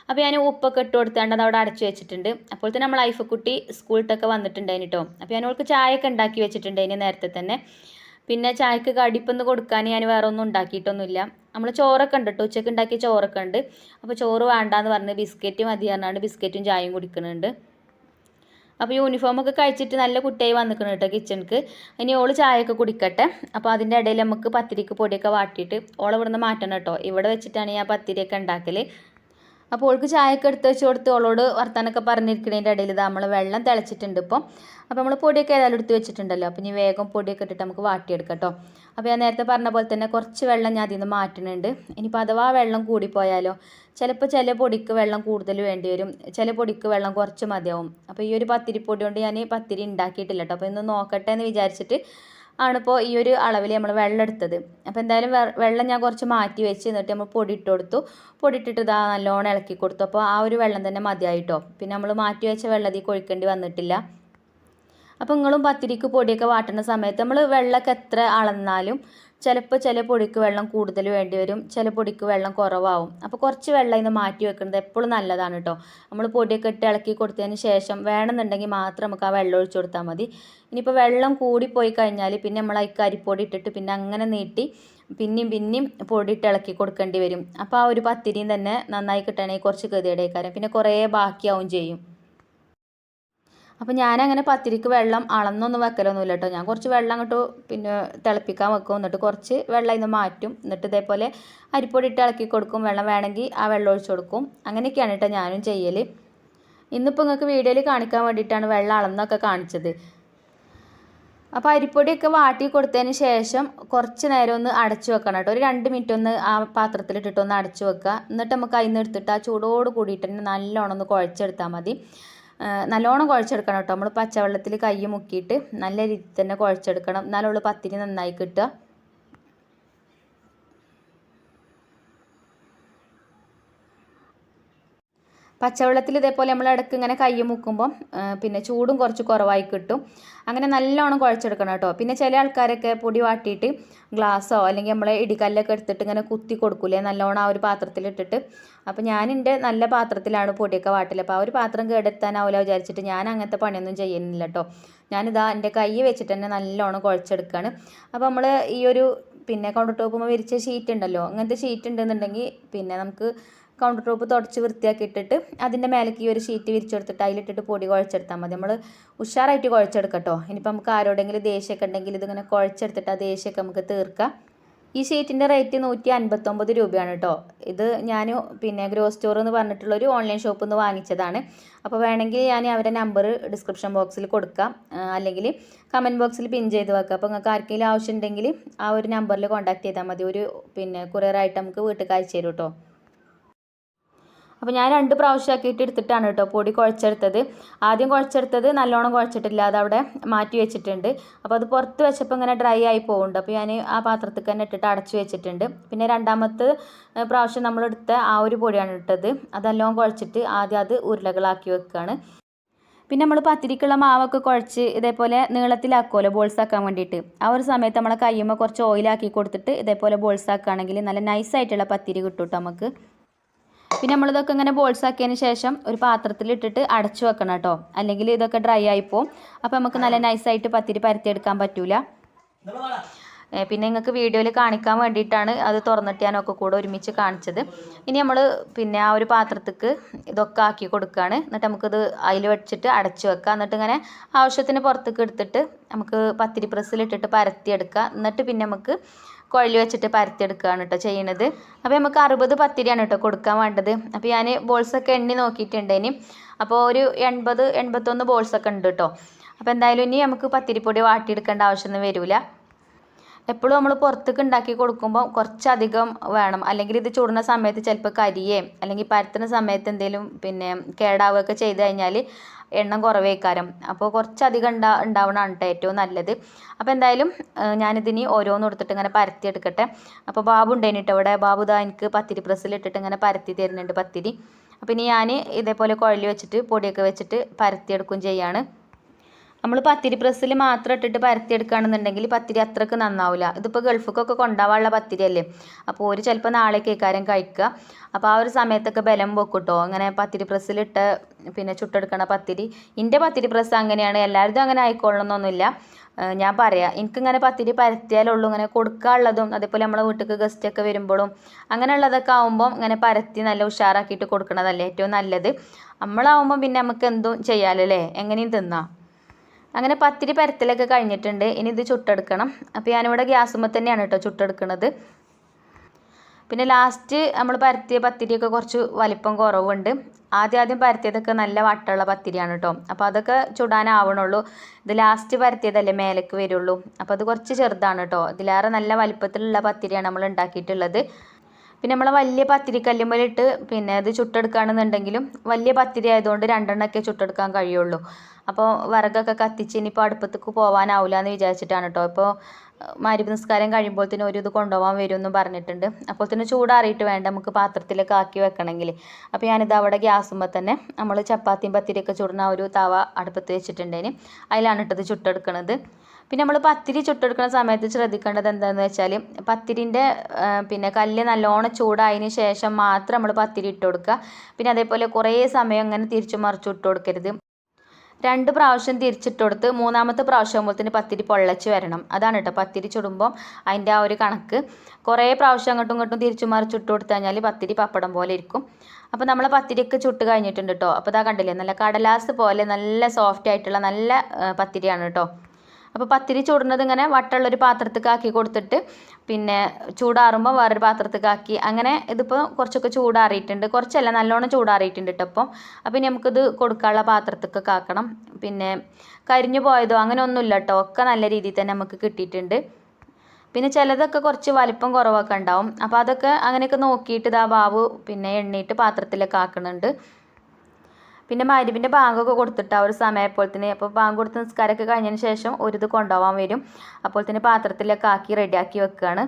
അപ്പോൾ ഞാൻ ഉപ്പൊക്കെ ഇട്ട് കൊടുത്താണ്ട് അവിടെ അടച്ചു വെച്ചിട്ടുണ്ട്. അപ്പോൾ തന്നെ നമ്മൾ ഐഫക്കുട്ടി സ്കൂളിട്ടൊക്കെ വന്നിട്ടുണ്ടായിന് കേട്ടോ അപ്പോൾ ഞാൻ അവൾക്ക് ചായയൊക്കെ ഉണ്ടാക്കി വെച്ചിട്ടുണ്ടായിന് നേരത്തെ തന്നെ. പിന്നെ ചായക്ക് കടിപ്പൊന്ന് കൊടുക്കാൻ ഞാൻ വേറെ ഒന്നും ഉണ്ടാക്കിയിട്ടൊന്നുമില്ല. നമ്മൾ ചോറൊക്കെ ഉണ്ട് കേട്ടോ ഉച്ചയ്ക്ക് ഉണ്ടാക്കിയ ചോറൊക്കെ ഉണ്ട്. അപ്പോൾ ചോറ് വേണ്ടാന്ന് പറഞ്ഞ് ബിസ്ക്കറ്റ് മതി പറഞ്ഞാണ്ട് ബിസ്ക്കറ്റും ചായയും കുടിക്കുന്നുണ്ട്. അപ്പോൾ യൂണിഫോമൊക്കെ കഴിച്ചിട്ട് നല്ല കുട്ടിയായി വന്നിക്കണം കേട്ടോ കിച്ചണിക്ക് ഇനി ഓൾ ചായയൊക്കെ കുടിക്കട്ടെ. അപ്പോൾ അതിന്റെ ഇടയിൽ നമുക്ക് പത്തിരിക്ക് പൊടിയൊക്കെ വാട്ടിയിട്ട് ഓളെ ഇവിടുന്ന് മാറ്റണം കേട്ടോ. ഇവിടെ വെച്ചിട്ടാണ് ഞാൻ പത്തിരിയൊക്കെ ഉണ്ടാക്കൽ അപ്പോൾ ഓൾക്ക് ചായയൊക്കെ എടുത്ത് വെച്ച് കൊടുത്ത് ഓളോട് വർത്താനൊക്കെ പറഞ്ഞിരിക്കുന്നതിന്റെ ഇടയിൽ ഇത് നമ്മൾ വെള്ളം തിളച്ചിട്ടുണ്ട് ഇപ്പോൾ അപ്പോൾ നമ്മൾ പൊടിയൊക്കെ ഏതായാലും എടുത്ത് വെച്ചിട്ടുണ്ടല്ലോ. അപ്പോൾ ഇനി വേഗം പൊടിയൊക്കെ ഇട്ടിട്ട് നമുക്ക് വാട്ടിയെടുക്കാം കേട്ടോ അപ്പോൾ ഞാൻ നേരത്തെ പറഞ്ഞ പോലെ തന്നെ കുറച്ച് വെള്ളം ഞാൻ അതിൽ നിന്ന് മാറ്റുന്നുണ്ട് ഇനിയിപ്പോൾ അഥവാ വെള്ളം കൂടിപ്പോയാലോ ചിലപ്പോൾ ചില പൊടിക്ക് വെള്ളം കൂടുതൽ വേണ്ടി വരും. ചില പൊടിക്ക് വെള്ളം കുറച്ച് മതിയാവും. അപ്പോൾ ഈ ഒരു പത്തിരി പൊടി കൊണ്ട് ഞാൻ പത്തിരി ഉണ്ടാക്കിയിട്ടില്ല കേട്ടോ. അപ്പോൾ ഇന്ന് നോക്കട്ടെ എന്ന് വിചാരിച്ചിട്ട് ആണിപ്പോൾ ഈ ഒരു അളവിൽ നമ്മൾ വെള്ളം എടുത്തത് അപ്പോൾ എന്തായാലും വെള്ളം ഞാൻ കുറച്ച് മാറ്റി വെച്ച് എന്നിട്ട് നമ്മൾ പൊടി കൊടുത്തു. പൊടി ഇട്ടിട്ട് ഇതാ നല്ലോണം ഇളക്കി കൊടുത്തു. അപ്പോൾ ആ ഒരു വെള്ളം തന്നെ മതിയായിട്ടോ. പിന്നെ നമ്മൾ മാറ്റി വെച്ച വെള്ളത്തിൽ കൊഴിക്കേണ്ടി വന്നിട്ടില്ല. അപ്പോൾ നിങ്ങളും പത്തിരിക്ക് പൊടിയൊക്കെ വാട്ടുന്ന സമയത്ത് നമ്മൾ വെള്ളമൊക്കെ എത്ര അളന്നാലും ചിലപ്പോൾ ചില പൊടിക്ക് വെള്ളം കൂടുതൽ വേണ്ടി വരും ചില പൊടിക്ക് വെള്ളം കുറവാകും അപ്പോൾ കുറച്ച് വെള്ളം ഇന്ന് മാറ്റി വെക്കുന്നത് എപ്പോഴും നല്ലതാണ് കേട്ടോ നമ്മൾ പൊടിയൊക്കെ ഇട്ട് ഇളക്കി കൊടുത്തതിന് ശേഷം വേണമെന്നുണ്ടെങ്കിൽ മാത്രം നമുക്ക് ആ വെള്ളം ഒഴിച്ചു കൊടുത്താൽ മതി. ഇനിയിപ്പോൾ വെള്ളം കൂടിപ്പോയി കഴിഞ്ഞാൽ പിന്നെ നമ്മൾ ഈ കരിപ്പൊടി ഇട്ടിട്ട് പിന്നെ അങ്ങനെ നീട്ടി പിന്നെയും പിന്നെയും ഇട്ട് ഇളക്കി കൊടുക്കേണ്ടി വരും. അപ്പോൾ ആ ഒരു പത്തിരിയും തന്നെ നന്നായി കിട്ടണമെങ്കിൽ കുറച്ച് ഗതിയുടെക്കാരം പിന്നെ കുറേ ബാക്കിയാവും ചെയ്യും. അപ്പോൾ ഞാനങ്ങനെ പത്തിരിക്ക് വെള്ളം അളന്നൊന്നും വെക്കലൊന്നുമില്ല കേട്ടോ ഞാൻ കുറച്ച് വെള്ളം അങ്ങോട്ട് പിന്നെ തിളപ്പിക്കാൻ വെക്കും. എന്നിട്ട് കുറച്ച് വെള്ളം ഇന്ന് മാറ്റും. എന്നിട്ട് ഇതേപോലെ അരിപ്പൊടി ഇട്ട് ഇളക്കി കൊടുക്കും. വെള്ളം വേണമെങ്കിൽ ആ വെള്ളം ഒഴിച്ച് കൊടുക്കും. അങ്ങനെയൊക്കെയാണ് കേട്ടോ ഞാനും ചെയ്യൽ ഇന്നിപ്പോൾ നിങ്ങൾക്ക് വീഡിയോയിൽ കാണിക്കാൻ വേണ്ടിയിട്ടാണ് വെള്ളം അളന്നൊക്കെ കാണിച്ചത്. അപ്പോൾ അരിപ്പൊടിയൊക്കെ വാട്ടി കൊടുത്തതിന് ശേഷം കുറച്ച് നേരം ഒന്ന് അടച്ചു വെക്കണം കേട്ടോ ഒരു രണ്ട് മിനിറ്റ് ഒന്ന് ആ പാത്രത്തിലിട്ടിട്ട് ഒന്ന് അടച്ചു വെക്കുക. എന്നിട്ട് നമുക്ക് അതിൽ നിന്ന് എടുത്തിട്ട് ആ ചൂടോട് കൂടിയിട്ട് തന്നെ നല്ലോണം ഒന്ന് കുഴച്ചെടുത്താൽ മതി. നല്ലോണം കുഴച്ചെടുക്കണം കേട്ടോ. നമ്മൾ പച്ചവെള്ളത്തിൽ കൈ മുക്കിയിട്ട് നല്ല രീതിയിൽ തന്നെ കുഴച്ചെടുക്കണം. എന്നാലുള്ള പത്തിരി നന്നായി കിട്ടുക. പച്ചവെള്ളത്തിൽ ഇതേപോലെ നമ്മൾ ഇടയ്ക്ക് ഇങ്ങനെ കൈ മുക്കുമ്പം പിന്നെ ചൂടും കുറച്ച് കുറവായി കിട്ടും. അങ്ങനെ നല്ലോണം കുഴച്ചെടുക്കണം കേട്ടോ. പിന്നെ ചില ആൾക്കാരൊക്കെ പൊടി വാട്ടിയിട്ട് ഗ്ലാസ്സോ അല്ലെങ്കിൽ നമ്മൾ ഇടിക്കല്ലൊക്കെ എടുത്തിട്ട് ഇങ്ങനെ കുത്തി കൊടുക്കൂലേ നല്ലോണം ആ ഒരു പാത്രത്തിലിട്ടിട്ട് അപ്പോൾ ഞാൻ എന്റെ നല്ല പാത്രത്തിലാണ് പൊടിയൊക്കെ വാട്ടൽ അപ്പോൾ ആ ഒരു പാത്രം കേടെത്താനാവില്ല വിചാരിച്ചിട്ട് ഞാൻ അങ്ങനത്തെ പണിയൊന്നും ചെയ്യുന്നില്ല കേട്ടോ. ഞാനിതാ എന്റെ കൈ വെച്ചിട്ട് തന്നെ നല്ലോണം കുഴച്ചെടുക്കുകയാണ് അപ്പോൾ നമ്മൾ ഈ ഒരു പിന്നെ കൗണ്ടർ ടോപ്പുമ്പോൾ വിരിച്ച ഷീറ്റ് ഉണ്ടല്ലോ അങ്ങനത്തെ ഷീറ്റ് ഉണ്ടെന്നുണ്ടെങ്കിൽ പിന്നെ നമുക്ക് കൗണ്ടർ ടോപ്പ് തുടച്ച് വൃത്തിയാക്കി ഇട്ടിട്ട് അതിന്റെ മേലേക്ക് ഈ ഒരു ഷീറ്റ് വിരിച്ചെടുത്തിട്ട് അതിലിട്ടിട്ട് പൊടി കുഴച്ചെടുത്താൽ മതി. നമ്മൾ ഉഷാറായിട്ട് കുഴച്ചെടുക്കട്ടോ. ഇനിയിപ്പോൾ നമുക്ക് ആരോടെങ്കിലും ദേഷ്യമൊക്കെ ഉണ്ടെങ്കിൽ ഇതിങ്ങനെ കുഴച്ചെടുത്തിട്ട് ആ ദേഷ്യമൊക്കെ നമുക്ക് തീർക്കാം. ഈ ഷീറ്റിന്റെ റേറ്റ് നൂറ്റി അൻപത്തൊമ്പത് രൂപയാണ് കേട്ടോ ഇത് ഞാൻ പിന്നെ ഗ്രോ സ്റ്റോർ എന്ന് പറഞ്ഞിട്ടുള്ളൊരു ഓൺലൈൻ ഷോപ്പിൽ നിന്ന് വാങ്ങിച്ചതാണ്. അപ്പോൾ വേണമെങ്കിൽ ഞാൻ അവരുടെ നമ്പർ ഡിസ്ക്രിപ്ഷൻ ബോക്സിൽ കൊടുക്കാം. അല്ലെങ്കിൽ കമന്റ് ബോക്സിൽ പിൻ ചെയ്ത് വെക്കാം. അപ്പോൾ നിങ്ങൾക്ക് ആർക്കെങ്കിലും ആവശ്യമുണ്ടെങ്കിൽ ആ ഒരു നമ്പറിൽ കോൺടാക്ട് ചെയ്താൽ മതി. ഒരു പിന്നെ കൊറിയറായിട്ട് നമുക്ക് വീട്ടിൽ അയച്ചു തരും കേട്ടോ അപ്പോൾ ഞാൻ രണ്ട് പ്രാവശ്യമാക്കിയിട്ട് എടുത്തിട്ടാണ് കേട്ടോ പൊടി കുഴച്ചെടുത്തത്. ആദ്യം കുഴച്ചെടുത്തത് നല്ലോണം കുഴച്ചിട്ടില്ല അതവിടെ മാറ്റി വെച്ചിട്ടുണ്ട്. അപ്പോൾ അത് പുറത്ത് വെച്ചപ്പോൾ ഇങ്ങനെ ഡ്രൈ ആയി പോകുന്നുണ്ട്. അപ്പോൾ ഞാൻ ആ പാത്രത്തിൽ തന്നെ ഇട്ടിട്ട് അടച്ചു വെച്ചിട്ടുണ്ട്. പിന്നെ രണ്ടാമത്തെ പ്രാവശ്യം നമ്മൾ എടുത്ത ആ ഒരു പൊടിയാണ് ഇട്ടത്. നല്ലോണം കുഴച്ചിട്ട് ആദ്യം അത് ഉരുളകളാക്കി വെക്കുകയാണ് പിന്നെ നമ്മൾ പത്തിരിക്കുള്ള മാവൊക്കെ കുഴച്ച് ഇതേപോലെ നീളത്തിലാക്കുമല്ലോ ബോൾസ് ആക്കാൻ വേണ്ടിയിട്ട്. ആ ഒരു സമയത്ത് നമ്മളെ കയ്യുമ്പോൾ കുറച്ച് ഓയിലാക്കി കൊടുത്തിട്ട് ഇതേപോലെ ബോൾസ് ആക്കുകയാണെങ്കിൽ നല്ല നൈസായിട്ടുള്ള പത്തിരി കേട്ടോ നമുക്ക്. പിന്നെ നമ്മളിതൊക്കെ ഇങ്ങനെ ബോൾസ് ആക്കിയതിന് ശേഷം ഒരു പാത്രത്തിൽ ഇട്ടിട്ട് അടച്ചു വെക്കണം കേട്ടോ. അല്ലെങ്കിൽ ഇതൊക്കെ ഡ്രൈ ആയി ആയിപ്പോവും അപ്പോൾ നമുക്ക് നല്ല നൈസായിട്ട് പത്തിരി പരത്തിയെടുക്കാൻ പറ്റൂല. പിന്നെ നിങ്ങൾക്ക് വീഡിയോയിൽ കാണിക്കാൻ വേണ്ടിയിട്ടാണ് അത് തുറന്നിട്ട് ഞാനൊക്കെ കൂടെ ഒരുമിച്ച് കാണിച്ചത്. ഇനി നമ്മൾ പിന്നെ ആ ഒരു പാത്രത്തേക്ക് ഇതൊക്കെ ആക്കി കൊടുക്കുകയാണ് എന്നിട്ട് നമുക്കിത് അതിൽ വെച്ചിട്ട് അടച്ചു വെക്കുക എന്നിട്ട് ഇങ്ങനെ ആവശ്യത്തിന് പുറത്തേക്ക് എടുത്തിട്ട് നമുക്ക് പത്തിരി പ്രസ്സിലിട്ടിട്ട് പരത്തിയെടുക്കുക എന്നിട്ട് പിന്നെ നമുക്ക് കുഴൽ വെച്ചിട്ട് പരത്തിയെടുക്കുകയാണ് കേട്ടോ ചെയ്യണത്. അപ്പോൾ നമുക്ക് അറുപത് പത്തിരിയാണ് കേട്ടോ കൊടുക്കാൻ വേണ്ടത്. അപ്പോൾ ഞാൻ ബോൾസൊക്കെ എണ്ണി നോക്കിയിട്ടുണ്ട് ഇനി. അപ്പോൾ ഒരു എൺപത് എൺപത്തൊന്ന് ബോൾസൊക്കെ ഉണ്ട് കേട്ടോ അപ്പോൾ എന്തായാലും ഇനി നമുക്ക് പത്തിരിപ്പൊടി വാട്ടിയെടുക്കേണ്ട ആവശ്യമൊന്നും വരില്ല എപ്പോഴും നമ്മൾ പുറത്തേക്ക് ഉണ്ടാക്കി കൊടുക്കുമ്പോൾ കുറച്ചധികം വേണം. അല്ലെങ്കിൽ ഇത് ചൂടുന്ന സമയത്ത് ചിലപ്പോൾ കരിയേ അല്ലെങ്കിൽ പരത്തുന്ന സമയത്ത് എന്തെങ്കിലും പിന്നെ കേടാവുകയൊക്കെ ചെയ്ത് കഴിഞ്ഞാൽ എണ്ണം കുറവേക്കാരം. അപ്പോൾ കുറച്ചധികം ഉണ്ടാ ഉണ്ടാവണമാണ് കേട്ടോ ഏറ്റവും നല്ലത്. അപ്പോൾ എന്തായാലും ഞാനിതിന് ഓരോന്ന് കൊടുത്തിട്ട് ഇങ്ങനെ പരത്തി എടുക്കട്ടെ. അപ്പോൾ ബാബു ഉണ്ടായിന് കേട്ടോ ഇവിടെ ബാബു ദാ എനിക്ക് പത്തിരി പ്രസ്സിൽ ഇട്ടിട്ട് ഇങ്ങനെ പരത്തി തരുന്നുണ്ട് പത്തിരി. അപ്പോൾ ഇനി ഞാൻ ഇതേപോലെ കുഴലി വെച്ചിട്ട് പൊടിയൊക്കെ വെച്ചിട്ട് പരത്തിയെടുക്കും ചെയ്യാണ്. നമ്മൾ പത്തിരി പ്രസ്സിൽ മാത്രം ഇട്ടിട്ട് പരത്തിയെടുക്കുകയാണെന്നുണ്ടെങ്കിൽ പത്തിരി അത്രയ്ക്ക് നന്നാവില്ല ഇതിപ്പോൾ ഗൾഫിക്കൊക്കെ കൊണ്ടാവാനുള്ള പത്തിരി അല്ലേ അപ്പോൾ ഒരു ചിലപ്പോൾ നാളെ കേൾക്കാരും കഴിക്കുക അപ്പോൾ ആ ഒരു സമയത്തൊക്കെ ബലം വെക്കൂട്ടോ കേട്ടോ അങ്ങനെ പത്തിരി പ്രസ്സിലിട്ട് പിന്നെ ചുട്ടെടുക്കണ പത്തിരി. എന്റെ പത്തിരി പ്രസ് അങ്ങനെയാണ്. എല്ലാവരും അങ്ങനെ ആയിക്കൊള്ളണമെന്നൊന്നുമില്ല ഞാൻ പറയാം എനിക്കിങ്ങനെ പത്തിരി പരത്തിയാലുള്ളൂ. ഇങ്ങനെ കൊടുക്കാനുള്ളതും അതേപോലെ നമ്മളെ വീട്ടിലേക്ക് ഗസ്റ്റൊക്കെ വരുമ്പോഴും അങ്ങനെയുള്ളതൊക്കെ ആകുമ്പോൾ ഇങ്ങനെ പരത്തി നല്ല ഉഷാറാക്കിയിട്ട് കൊടുക്കണതല്ലേ ഏറ്റവും നല്ലത്. നമ്മളാവുമ്പോൾ പിന്നെ നമുക്ക് എന്തും ചെയ്യാമല്ലോ അല്ലേ എങ്ങനെയും തിന്നാം. അങ്ങനെ പത്തിരി പരത്തിലൊക്കെ കഴിഞ്ഞിട്ടുണ്ട്. ഇനി ഇത് ചുട്ടെടുക്കണം. അപ്പോൾ ഞാനിവിടെ ഗ്യാസുമ്പോൾ തന്നെയാണ് കേട്ടോ ചുട്ടെടുക്കുന്നത് പിന്നെ ലാസ്റ്റ് നമ്മൾ പരത്തിയ പത്തിരിയൊക്കെ കുറച്ച് വലിപ്പം കുറവുണ്ട്. ആദ്യം ആദ്യം പരത്തിയതൊക്കെ നല്ല വട്ടമുള്ള പത്തിരിയാണ് കേട്ടോ അപ്പോൾ അതൊക്കെ ചുടാനാവണുള്ളൂ. ഇത് ലാസ്റ്റ് പരത്തിയതല്ലേ മേലേക്ക് വരുള്ളൂ. അപ്പോൾ അത് കുറച്ച് ചെറുതാണ് കേട്ടോ ഇതിലേറെ നല്ല വലിപ്പത്തിലുള്ള പത്തിരിയാണ് നമ്മൾ ഉണ്ടാക്കിയിട്ടുള്ളത്. പിന്നെ നമ്മൾ വലിയ പത്തിരി കല്ലുമ്മലിട്ട് പിന്നെ ഇത് ചുട്ടെടുക്കുകയാണെന്നുണ്ടെങ്കിലും വലിയ പത്തിരി ആയതുകൊണ്ട് രണ്ടെണ്ണമൊക്കെ ചുട്ടെടുക്കാൻ കഴിയുള്ളൂ. അപ്പോൾ വിറകൊക്കെ കത്തിച്ച് ഇനിയിപ്പോൾ അടുപ്പത്തേക്ക് പോകാനാവില്ല എന്ന് വിചാരിച്ചിട്ടാണ് കേട്ടോ ഇപ്പോൾ മാരി നിസ്കാരം കഴിയുമ്പോഴത്തേനും ഒരു ഇത് കൊണ്ടുപോകാൻ വരുമെന്നും പറഞ്ഞിട്ടുണ്ട്. അപ്പോൾ തന്നെ ചൂടാറിയിട്ട് വേണ്ട നമുക്ക് പാത്രത്തിലൊക്കെ ആക്കി വെക്കണമെങ്കിൽ. അപ്പോൾ ഞാനിത് അവിടെ ഗ്യാസുമ്പോൾ തന്നെ നമ്മൾ ചപ്പാത്തിയും പത്തിരിയൊക്കെ ചുടുന്ന ഒരു തവ അടുപ്പത്ത് വെച്ചിട്ടുണ്ടേന്. അതിലാണ് ഇട്ടത് ചുട്ടെടുക്കണത്. പിന്നെ നമ്മൾ പത്തിരി ചുട്ടെടുക്കുന്ന സമയത്ത് ശ്രദ്ധിക്കേണ്ടത് എന്താണെന്ന് വെച്ചാൽ പത്തിരിന്റെ പിന്നെ കല്ല് നല്ലോണം ചൂടായതിന് ശേഷം മാത്രം നമ്മൾ പത്തിരി ഇട്ട് കൊടുക്കുക. പിന്നെ അതേപോലെ കുറേ സമയം അങ്ങനെ തിരിച്ചു മറിച്ചു ഇട്ട് കൊടുക്കരുത്. രണ്ട് പ്രാവശ്യം തിരിച്ചിട്ട് കൊടുത്ത് മൂന്നാമത്തെ പ്രാവശ്യം ആകുമ്പോഴത്തേന് പത്തിരി പൊള്ളച്ച് വരണം. അതാണ് കേട്ടോ പത്തിരി ചുടുമ്പോൾ അതിന്റെ ആ ഒരു കണക്ക്. കുറേ പ്രാവശ്യം അങ്ങോട്ടും ഇങ്ങോട്ടും തിരിച്ചു മറിച്ച് ഇട്ട് കൊടുത്തു കഴിഞ്ഞാൽ പത്തിരി പപ്പടം പോലെ ഇരിക്കും. അപ്പോൾ നമ്മൾ പത്തിരിയൊക്കെ ചുട്ട് കഴിഞ്ഞിട്ടുണ്ട് കേട്ടോ. അപ്പോൾ ഇതാ കണ്ടില്ലേ നല്ല കടലാസ് പോലെ നല്ല സോഫ്റ്റ് ആയിട്ടുള്ള നല്ല പത്തിരിയാണ് കേട്ടോ. അപ്പോൾ പത്തിരി ചൂടുന്നത് ഇങ്ങനെ വട്ടമുള്ളൊരു പാത്രത്തേക്ക് ആക്കി കൊടുത്തിട്ട് പിന്നെ ചൂടാറുമ്പോൾ വേറൊരു പാത്രത്തേക്ക് ആക്കി. അങ്ങനെ ഇതിപ്പോൾ കുറച്ചൊക്കെ ചൂടാറിയിട്ടുണ്ട്. കുറച്ചല്ല നല്ലോണം ചൂടാറിയിട്ടുണ്ട് കേട്ടോ അപ്പം അപ്പോൾ ഇനി നമുക്കിത് കൊടുക്കാനുള്ള പാത്രത്തേക്കൊക്കെ കാക്കണം പിന്നെ കരിഞ്ഞു പോയതോ അങ്ങനെ ഒന്നുമില്ല കേട്ടോ ഒക്കെ നല്ല രീതിയിൽ തന്നെ നമുക്ക് കിട്ടിയിട്ടുണ്ട്. പിന്നെ ചിലതൊക്കെ കുറച്ച് വലിപ്പം കുറവൊക്കെ ഉണ്ടാവും. അപ്പോൾ അതൊക്കെ അങ്ങനെയൊക്കെ നോക്കിയിട്ട് ഇതാ ബാബു പിന്നെ എണ്ണയിട്ട് പാത്രത്തിലൊക്കെ ആക്കുന്നുണ്ട് പിന്നെ മരുവിന്റെ ബാങ്കൊക്കെ കൊടുത്തിട്ട് ആ ഒരു സമയപ്പോഴത്തേന് അപ്പോൾ ബാങ്ക് കൊടുത്ത് നിസ്കാരമൊക്കെ കഴിഞ്ഞതിന് ശേഷം ഒരു ഇത് കൊണ്ടുപോകാൻ വരും. അപ്പോൾ തന്നെ പാത്രത്തിലൊക്കെ ആക്കി റെഡിയാക്കി വെക്കുകയാണ്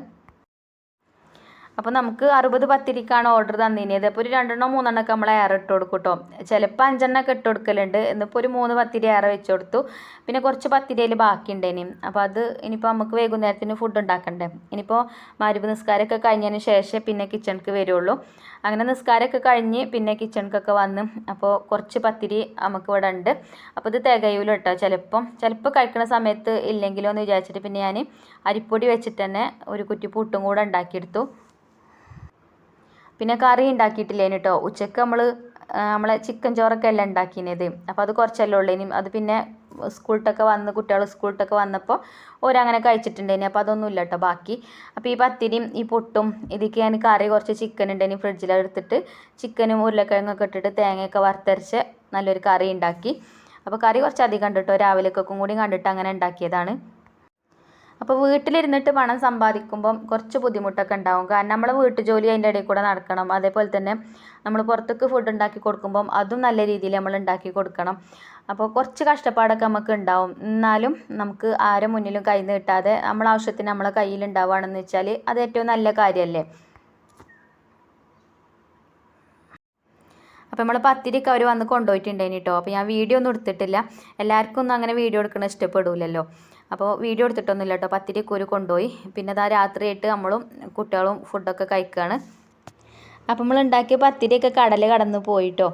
അപ്പോൾ നമുക്ക് അറുപത് പത്തിരിക്കാണ് ഓർഡർ തന്നിരുന്നത് അപ്പോൾ ഒരു രണ്ടെണ്ണോ മൂന്നെണ്ണം ഒക്കെ നമ്മൾ ഏറെ ഇട്ട് കൊടുക്കും കേട്ടോ ചിലപ്പോൾ അഞ്ചെണ്ണം ഒക്കെ ഇട്ട് കൊടുക്കലുണ്ട്. എന്നിപ്പോൾ ഒരു മൂന്ന് പത്തിരി ഏറെ വെച്ച് കൊടുത്തു. പിന്നെ കുറച്ച് പത്തിരിയിൽ ബാക്കി ഉണ്ടേനി അപ്പോൾ അത് ഇനിയിപ്പോൾ നമുക്ക് വൈകുന്നേരത്തിന് ഫുഡ് ഉണ്ടാക്കണ്ടേ. ഇനിയിപ്പോൾ മരുവ് നിസ്കാരമൊക്കെ കഴിഞ്ഞതിന് ശേഷം പിന്നെ കിച്ചണിക്ക് വരുള്ളൂ. അങ്ങനെ നിസ്കാരമൊക്കെ കഴിഞ്ഞ് പിന്നെ കിച്ചണിക്കൊക്കെ വന്ന് അപ്പോൾ കുറച്ച് പത്തിരി നമുക്ക് ഇവിടെ ഉണ്ട്. അപ്പോൾ ഇത് തികയൂല കേട്ടോ ചിലപ്പം ചിലപ്പോൾ കഴിക്കുന്ന സമയത്ത് ഇല്ലെങ്കിലോ എന്ന് വിചാരിച്ചിട്ട് പിന്നെ ഞാൻ അരിപ്പൊടി വെച്ചിട്ട് തന്നെ ഒരു കുറ്റി പുട്ടും കൂടെ ഉണ്ടാക്കിയെടുത്തു. പിന്നെ കറി ഉണ്ടാക്കിയിട്ടില്ലേന് കേട്ടോ ഉച്ചയ്ക്ക് നമ്മൾ നമ്മളെ ചിക്കൻ ചോറൊക്കെ അല്ല ഉണ്ടാക്കിയത് അപ്പോൾ അത് കുറച്ചല്ലേ ഉള്ളൂ. ഇനി അത് പിന്നെ സ്കൂളിട്ടൊക്കെ വന്ന് കുട്ടികൾ സ്കൂളിട്ടൊക്കെ വന്നപ്പോൾ ഓരങ്ങനെ കഴിച്ചിട്ടുണ്ടേനി. അപ്പോൾ അതൊന്നും ഇല്ല കേട്ടോ ബാക്കി. അപ്പോൾ ഈ പത്തിരിയും ഈ പൊട്ടും ഇതൊക്കെ ഞാൻ കറി കുറച്ച് ചിക്കൻ ഉണ്ടേനി ഫ്രിഡ്ജിലെടുത്തിട്ട് ചിക്കനും ഉരുളക്കിഴങ്ങൊക്കെ ഇട്ടിട്ട് തേങ്ങയൊക്കെ വറുത്തരച്ച് നല്ലൊരു കറി ഉണ്ടാക്കി അപ്പോൾ കറി കുറച്ച് അധികം ഉണ്ട് കേട്ടോ രാവിലേക്കൊക്കെ കൂടി കണ്ടിട്ട് അങ്ങനെ ഉണ്ടാക്കിയതാണ് അപ്പോൾ വീട്ടിലിരുന്നിട്ട് പണം സമ്പാദിക്കുമ്പം കുറച്ച് ബുദ്ധിമുട്ടൊക്കെ ഉണ്ടാവും. കാരണം നമ്മളെ വീട്ടു ജോലി അതിന്റെ ഇടയിൽ കൂടെ നടക്കണം. അതേപോലെ തന്നെ നമ്മൾ പുറത്തേക്ക് ഫുഡ് ഉണ്ടാക്കി കൊടുക്കുമ്പം അതും നല്ല രീതിയിൽ നമ്മൾ ഉണ്ടാക്കി കൊടുക്കണം. അപ്പോൾ കുറച്ച് കഷ്ടപ്പാടൊക്കെ നമുക്ക് ഉണ്ടാവും. എന്നാലും നമുക്ക് ആരും മുന്നിലും കൈ നീട്ടാതെ നമ്മളെ ആവശ്യത്തിന് നമ്മളെ കയ്യിൽ ഉണ്ടാവുകയാണെന്ന് വെച്ചാൽ അത് ഏറ്റവും നല്ല കാര്യമല്ലേ? അപ്പോൾ നമ്മൾ പത്തിരിക്ക് അവർ വന്ന് കൊണ്ടുപോയിട്ടുണ്ടായിന് കേട്ടോ അപ്പോൾ ഞാൻ വീഡിയോ ഒന്നും എടുത്തിട്ടില്ല. എല്ലാവർക്കും ഒന്നും അങ്ങനെ വീഡിയോ എടുക്കണ ഇഷ്ടപ്പെടില്ലല്ലോ അപ്പോൾ വീഡിയോ എടുത്തിട്ടൊന്നുമില്ല കേട്ടോ. പത്തിരിയൊക്കെ ഒരു കൊണ്ടുപോയി. പിന്നെ അതാ രാത്രിയായിട്ട് നമ്മളും കുട്ടികളും ഫുഡൊക്കെ കഴിക്കുകയാണ് അപ്പം നമ്മൾ ഉണ്ടാക്കിയ പത്തിരിയൊക്കെ കടൽ കടന്ന് പോയിട്ടോ.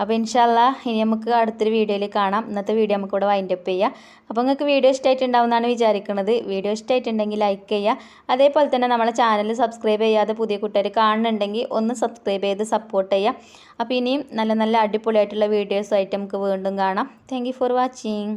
അപ്പോൾ ഇൻഷാല്ല ഇനി നമുക്ക് അടുത്തൊരു വീഡിയോയിൽ കാണാം. ഇന്നത്തെ വീഡിയോ നമുക്ക് ഇവിടെ വൈൻഡ് അപ്പ് ചെയ്യാം. അപ്പോൾ നിങ്ങൾക്ക് വീഡിയോ ഇഷ്ടമായിട്ടുണ്ടാവുമെന്നാണ് വിചാരിക്കുന്നത് വീഡിയോ ഇഷ്ടമായിട്ടുണ്ടെങ്കിൽ ലൈക്ക് ചെയ്യുക. അതേപോലെ തന്നെ നമ്മളെ ചാനൽ സബ്സ്ക്രൈബ് ചെയ്യാതെ പുതിയ കൂട്ടുകാർ കാണുന്നുണ്ടെങ്കിൽ ഒന്ന് സബ്സ്ക്രൈബ് ചെയ്ത് സപ്പോർട്ട് ചെയ്യുക. അപ്പോൾ ഇനിയും നല്ല നല്ല അടിപൊളിയായിട്ടുള്ള വീഡിയോസായിട്ട് നമുക്ക് വീണ്ടും കാണാം. Thank for watching